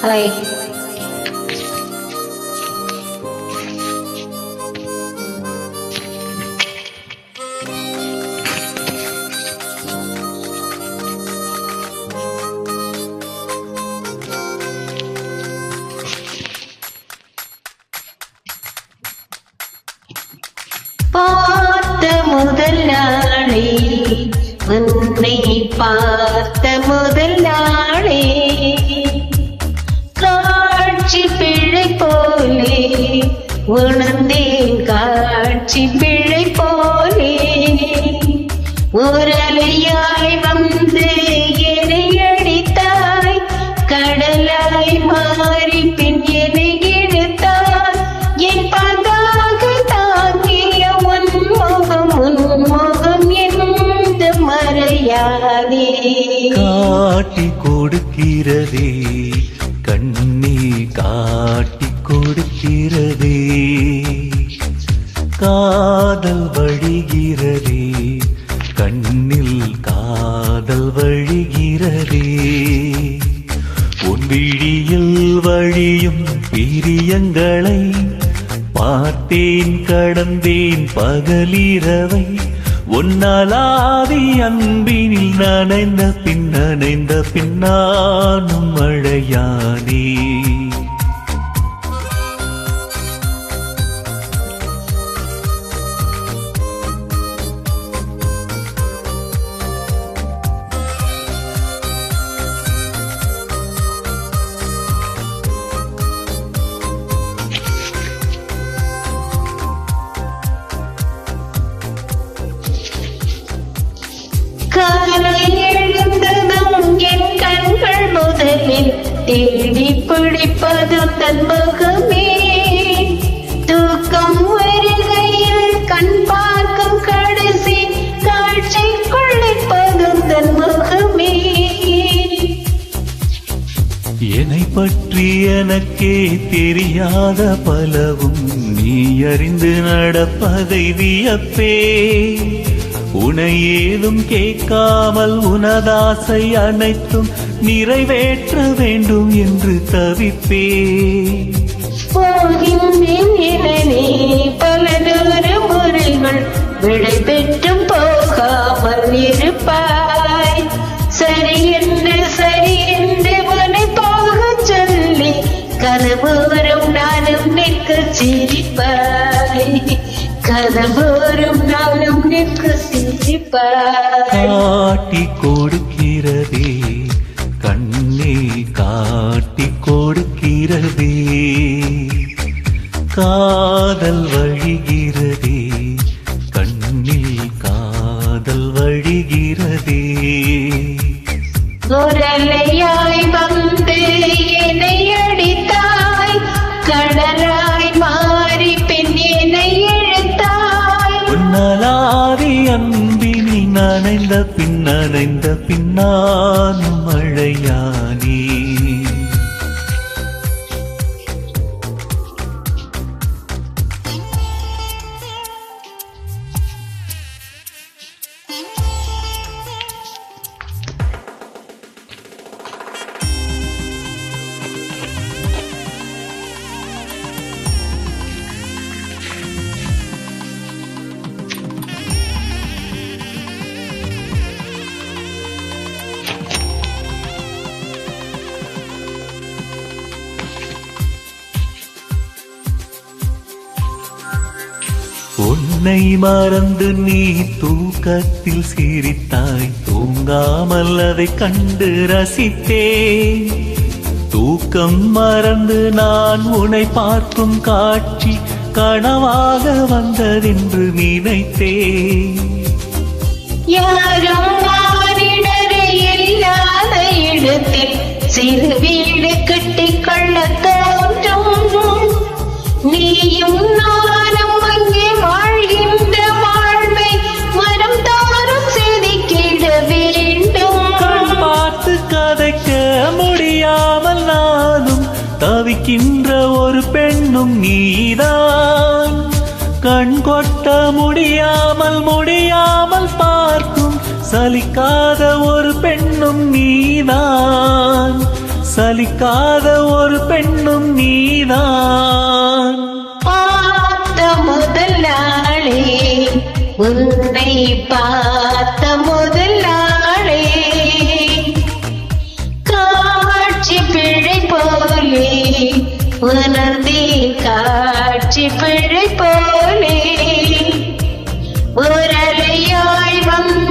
Hi பார்த்த முதல் நாளே உன்னை பார்த்த உணர்ந்தேன் காட்சி பிழை போலே. ஓரலையாய் வந்து என்னை அடித்தாய். கடலாய் மாறி பின் என்னை எடுத்தாய் என் பதாக தாங்கிய உன் முகம் உன் முகம் எந்த மறையாதே. காட்டி கொடுக்கிறதே கண்ணே காட்டி கொடுக்கிறதே காதல் வழிகிறதே கண்ணில் காதல் வழிகிறதே. உன் விழியில் வழியும் பிரியங்களை பார்த்தேன் கடந்தேன் பகலிரவை. உன்னாலாதி அன்பினில் நனைந்த பின் நனைந்த பின்னானும் மழையானே தேடி பிடிப்பது தன் முகமே தூக்கம் வருகையில் கண் பார்க்கும் கடைசி காட்சி கொள்ளிப்பது தன் முகமே என்னை பற்றி எனக்கே தெரியாத பலவும் நீ அறிந்து நடப்பதை வியப்பே. உனை ஏதும் கேட்காமல் உனதாசை அனைத்தும் நிறைவேற்ற வேண்டும் என்று தவிப்பே போகின்றேன் பல நூறு முறைகள் விடை பெற்றும் போகாமல் கனவோறும் நானும் நிற்க சிரிப்பாய் காட்டி கொடுக்கிறதே கண்ணே காட்டி கொடுக்கிறதே. காதல் வழியே பின்னடைந்த பின் பின்னானும் மழையானே. உன்னை மறந்து நீ தூக்கத்தில் சிரித்தாய். தூங்காமல் அதை கண்டு ரசித்தேன். தூக்கம் மறந்து நான் உன்னை பார்க்கும் காட்சி கனவாக வந்ததென்று நினைத்தேன். யாரும் இல்லாத இடத்தில் சிறு வீடு கட்டிக்கொள்ளத்த நீயும் நானும் அங்கே வாழ்கின்ற வாழ்வை மனம் தோறும் செதுக்கிட வேண்டும். கண் பார்த்து கதைக்க முடியாமல் நானும் தவிக்கின்ற ஒரு பெண்ணும் நீதான். கண் கொட்ட முடியாமல் முடியாமல் பார்க்கும் சலிக்காத ஒரு பெண்ணும் நீதான். சலிக்காத ஒரு பெண்ணும் நீதான். உன்னை பார்த்த முதல் நாளே காட்சி பிழை போலே உணர்ந்தே காட்சி பிழை போலே. ஒரு அலையாய் வந்த